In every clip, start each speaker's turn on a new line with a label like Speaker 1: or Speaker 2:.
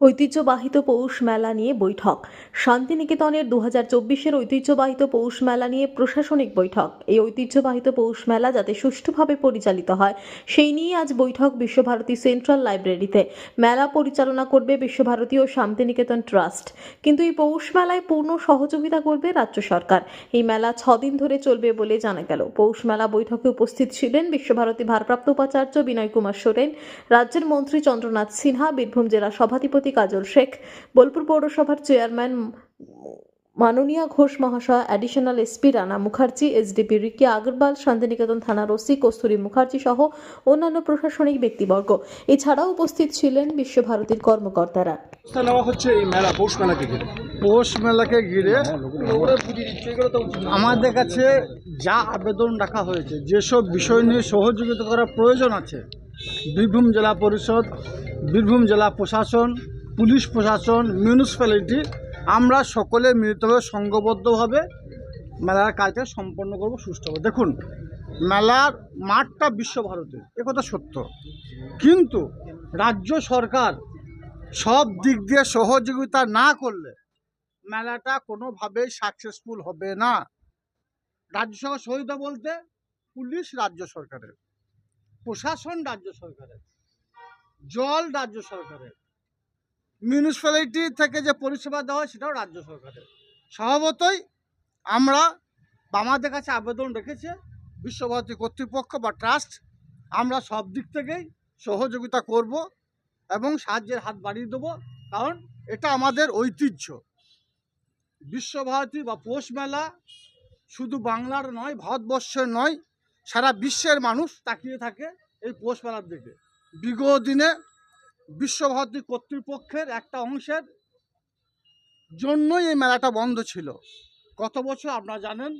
Speaker 1: ঐতিহ্যবাহিত পৌষ মেলা নিয়ে বৈঠক। শান্তিনিকেতনের দু হাজার চব্বিশের ঐতিহ্যবাহিত পৌষ মেলা নিয়ে প্রশাসনিক বৈঠক। এই ঐতিহ্যবাহিত পৌষ মেলা যাতে সুষ্ঠুভাবে পরিচালিত হয়, সেই নিয়ে আজ বৈঠক বিশ্বভারতী সেন্ট্রাল লাইব্রেরিতে। মেলা পরিচালনা করবে বিশ্বভারতী ও শান্তিনিকেতন ট্রাস্ট। কিন্তু এই পৌষ মেলায় পূর্ণ সহযোগিতা করবে রাজ্য সরকার। এই মেলা ছদিন ধরে চলবে বলে জানা গেল। পৌষ মেলা বৈঠকে উপস্থিত ছিলেন বিশ্বভারতী ভারপ্রাপ্ত উপাচার্য বিনয় কুমার সোরেন, রাজ্যের মন্ত্রী চন্দ্রনাথ সিনহা, বীরভূম জেলা সভাধিপতি কাজল শেখ বোলপুর পৌরসভার চেয়ারম্যান মাননীয়া ঘোষ মহাশয় additional SP Rana Mukherjee SDP Ricky Agarwal Santiniketan থানার ওসি কস্তুরী মুখার্জি সহ অন্যান্য প্রশাসনিক ব্যক্তিবর্গ। এছাড়াও উপস্থিত ছিলেন বিশ্বভারতীর কর্মকর্তারা।
Speaker 2: নেওয়া হচ্ছে এই মেলা পৌষ মেলাকে ঘিরে।
Speaker 3: পৌষ মেলাকে ঘিরে আমাদের কাছে যা আবেদন রাখা হয়েছে যেসব বিষয় নিয়ে সহযোগিতা করার প্রয়োজন আছে বীরভূম জেলা পরিষদ বীরভূম জেলা প্রশাসন পুলিশ প্রশাসন মিউনিসিপ্যালিটি আমরা সকলে মিলিতভাবে সংঘবদ্ধভাবে মেলার কাজটা সম্পন্ন করব সুষ্ঠুভাবে। দেখুন, মেলার মাঠটা বিশ্বভারতী একথা সত্য। কিন্তু রাজ্য সরকার সব দিক দিয়ে সহযোগিতা না করলে মেলাটা কোনোভাবেই সাকসেসফুল হবে না। রাজ্য সরকার সহযোগিতা বলতে পুলিশ রাজ্য সরকারের, প্রশাসন রাজ্য সরকারের, জল রাজ্য সরকারের। মিউনিসিপ্যালিটি থেকে যে পরিষেবা দেওয়া সেটাও রাজ্য সরকারের। স্বভাবতই আমরা আমাদের কাছে আবেদন রেখেছে, বিশ্বভারতী কর্তৃপক্ষ বা ট্রাস্ট, আমরা সব দিক থেকেই সহযোগিতা করব এবং সাহায্যের হাত বাড়িয়ে দেবো, কারণ এটা আমাদের ঐতিহ্য। বিশ্বভারতী বা পৌষ মেলা শুধু বাংলার নয়, ভারতবর্ষের নয়, সারা বিশ্বের মানুষ তাকিয়ে থাকে এই পৌষ মেলার দিকে। বিগত দিনে বিশ্বভারতী কর্তৃপক্ষের একটা অংশের জন্যই এই মেলাটা বন্ধ ছিল। গত বছর আপনারা জানেন?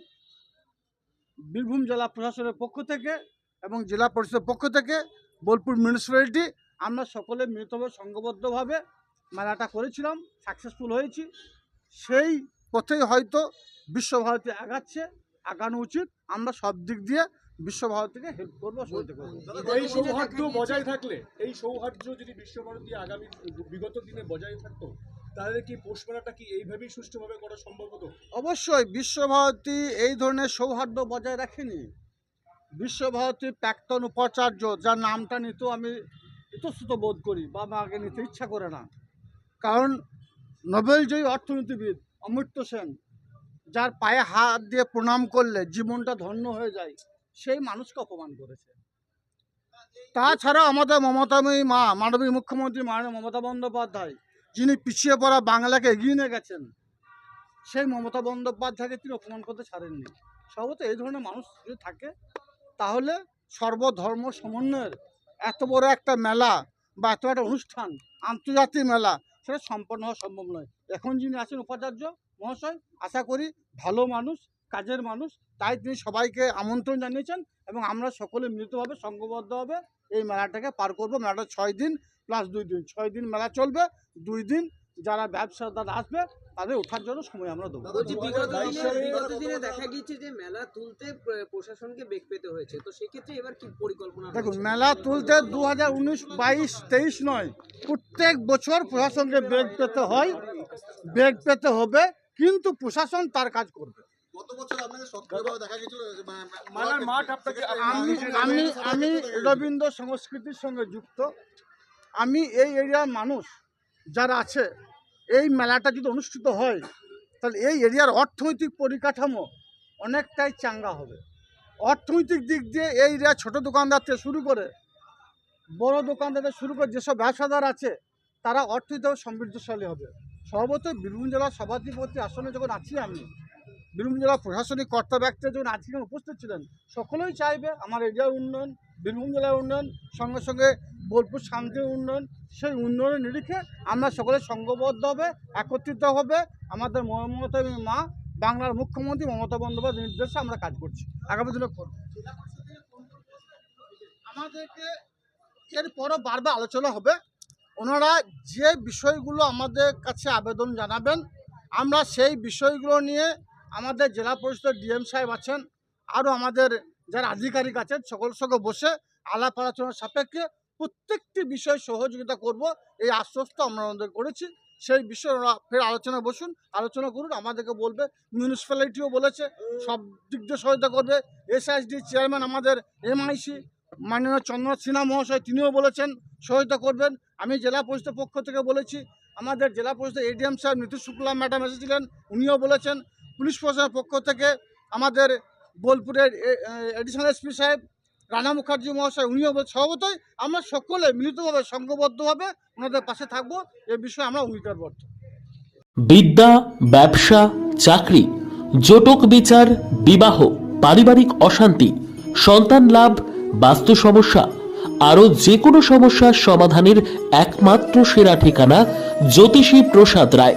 Speaker 3: বীরভূম জেলা প্রশাসনের পক্ষ থেকে এবং জেলা পরিষদের পক্ষ থেকে বোলপুর মিউনিসিপ্যালিটি আমরা সকলে মিলিতভাবে, সংঘবদ্ধভাবে মেলাটা করেছিলাম সাকসেসফুল হয়েছি। সেই পথেই হয়তো বিশ্বভারতী আগাচ্ছে, আগানো উচিত। আমরা সব দিক দিয়ে বিশ্বভারতীকে হেল্প করব সহযোগিতা করব।
Speaker 2: এই সৌহার্দ্য বজায় থাকলে এই সৌহার্দ্য যদি বিশ্বভারতী আগামী বিগত দিনে বজায় থাকতো তাহলে কি পৌষ মেলাটা কি এইভাবেই সুষ্ঠুভাবে করা সম্ভব হতো?
Speaker 3: অবশ্যই বিশ্বভারতী এই ধরনের সৌহার্দ্য বজায় রাখেনি। বিশ্বভারতীর প্রাক্তন উপাচার্য যার নামটা নিত আমি ইতস্তুত বোধ করি বা আমাকে নিতে ইচ্ছা করে না। কারণ নোবেলজয়ী অর্থনীতিবিদ অমৃত্য সেন যার পায়ে হাত দিয়ে প্রণাম করলে জীবনটা ধন্য হয়ে যায়। সেই মানুষকে অপমান করেছে। তাছাড়া আমাদের মমতাময়ী মা মাননীয় মুখ্যমন্ত্রী মাননীয় মমতা বন্দ্যোপাধ্যায়, যিনি পিছিয়ে পড়া বাংলাকে এগিয়ে নিয়ে গেছেন, সেই মমতা বন্দ্যোপাধ্যায়কে তিনি অপমান করতে ছাড়েননি। সর্বত এই ধরনের মানুষ যদি থাকে, তাহলে সর্বধর্ম সমন্বয়ের এত বড় একটা মেলা বা এত একটা অনুষ্ঠান, আন্তর্জাতিক মেলা, সেটা সম্পন্ন হওয়া সম্ভব নয়। এখন যিনি আছেন উপাচার্য মহাশয়, আশা করি ভালো মানুষ কাজের মানুষ তাই তিনি সবাইকে আমন্ত্রণ জানিয়েছেন এবং আমরা সকলে মিলিতভাবে সংঘবদ্ধভাবে এই মেলাটাকে পার করব। মেলাটা ছয় দিন প্লাস দুই দিন। ছয় দিন মেলা চলবে দুই দিন যারা ব্যবসাদার আসবে তাদের ওঠার জন্য সময় আমরা দেবো।
Speaker 4: বিগত দিনে দেখা গিয়েছে যে মেলা তুলতে প্রশাসনকে বেগ পেতে হয়েছে। তো সেক্ষেত্রে এবার কি পরিকল্পনা
Speaker 3: দেখুন মেলা তুলতে দু হাজার উনিশ বাইশ তেইশ নয় প্রত্যেক বছর প্রশাসনকে বেগ পেতে হয় বেগ পেতে হবে কিন্তু প্রশাসন তার কাজ করবে।
Speaker 5: গত বছর আপনাদের সক্রিয়ভাবে দেখা গেছিল মানে
Speaker 2: মাঠ আপনাকে
Speaker 3: আমি আমি আমি রবীন্দ্র সংস্কৃতির সঙ্গে যুক্ত। আমি এই এরিয়ার মানুষ যারা আছে এই মেলাটা যদি অনুষ্ঠিত হয় তাহলে এই এরিয়ার অর্থনৈতিক পরিকাঠামো অনেকটাই চাঙ্গা হবে। অর্থনৈতিক দিক দিয়ে এই এরিয়ার ছোটো দোকানদার থেকে শুরু করে বড় দোকানদার থেকে শুরু করে যেসব ব্যবসাদার আছে তারা অর্থনৈতিকভাবে সমৃদ্ধশালী হবে। সর্বত বীরভূম জেলার সভাধিপতি আসনে যখন আছি আমি বীরভূম জেলা প্রশাসনিক কর্তা ব্যক্তিরা যখন আজকে উপস্থিত ছিলেন। সকলেই চাইবে আমার এরিয়ার উন্নয়ন, বীরভূম জেলার উন্নয়ন, সঙ্গে সঙ্গে বোলপুর শান্তির উন্নয়ন, সেই উন্নয়নের নিরিখে আমরা সকলে সংঘবদ্ধ হবে, একত্রিত হবে। আমাদের মমতা মা, বাংলার মুখ্যমন্ত্রী মমতা বন্দ্যোপাধ্যায় নির্দেশে আমরা কাজ করছি। আগামী দিনে করব। আমাদেরকে এরপরও বারবার আলোচনা হবে। ওনারা যে বিষয়গুলো আমাদের কাছে আবেদন জানাবেন, আমরা সেই বিষয়গুলো নিয়ে আমাদের জেলা পরিষদের ডিএম সাহেব আছেন, আরও আমাদের যারা আধিকারিক আছেন, সকল সঙ্গে বসে আলাপ আলোচনার সাপেক্ষে প্রত্যেকটি বিষয় সহযোগিতা করব। এই আশ্বস্ত আমরা আমাদের করেছি। সেই বিষয়ে ওরা ফের আলোচনা বসুন, আলোচনা করুন, আমাদেরকে বলবে। মিউনিসিপ্যালিটিও বলেছে, সব দিক দিয়ে সহায়তা করবে। এসআইসডি চেয়ারম্যান আমাদের এমআইসি মাননীয় চন্দ্রনাথ সিনহা মহাশয়, তিনিও বলেছেন সহায়তা করবেন। আমি জেলা পরিষদের পক্ষ থেকে বলেছি, আমাদের জেলা পরিষদের এডিএম সাহেব, নীতিশ শুক্লা ম্যাডাম এসেছিলেন, উনিও বলেছেন পুলিশ প্রশাসনের পক্ষ থেকে আমাদের বোলপুরের এডিশনাল এসপি সাহেব, রানা মুখার্জি মহাশয়, উনিও স্বভাবতই আমরা সকলে মিলিতভাবে, সংঘবদ্ধভাবে ওনাদের পাশে থাকব। এ বিষয়ে আমরা অঙ্গীকারবদ্ধ।
Speaker 6: বিদ্যা, ব্যবসা, চাকরি, জটক বিচার, বিবাহ, পারিবারিক অশান্তি, সন্তান লাভ, বাস্তু সমস্যা, আরও যে কোনো সমস্যার সমাধানের একমাত্র সেরা ঠিকানা জ্যোতিষী প্রসাদ রায়।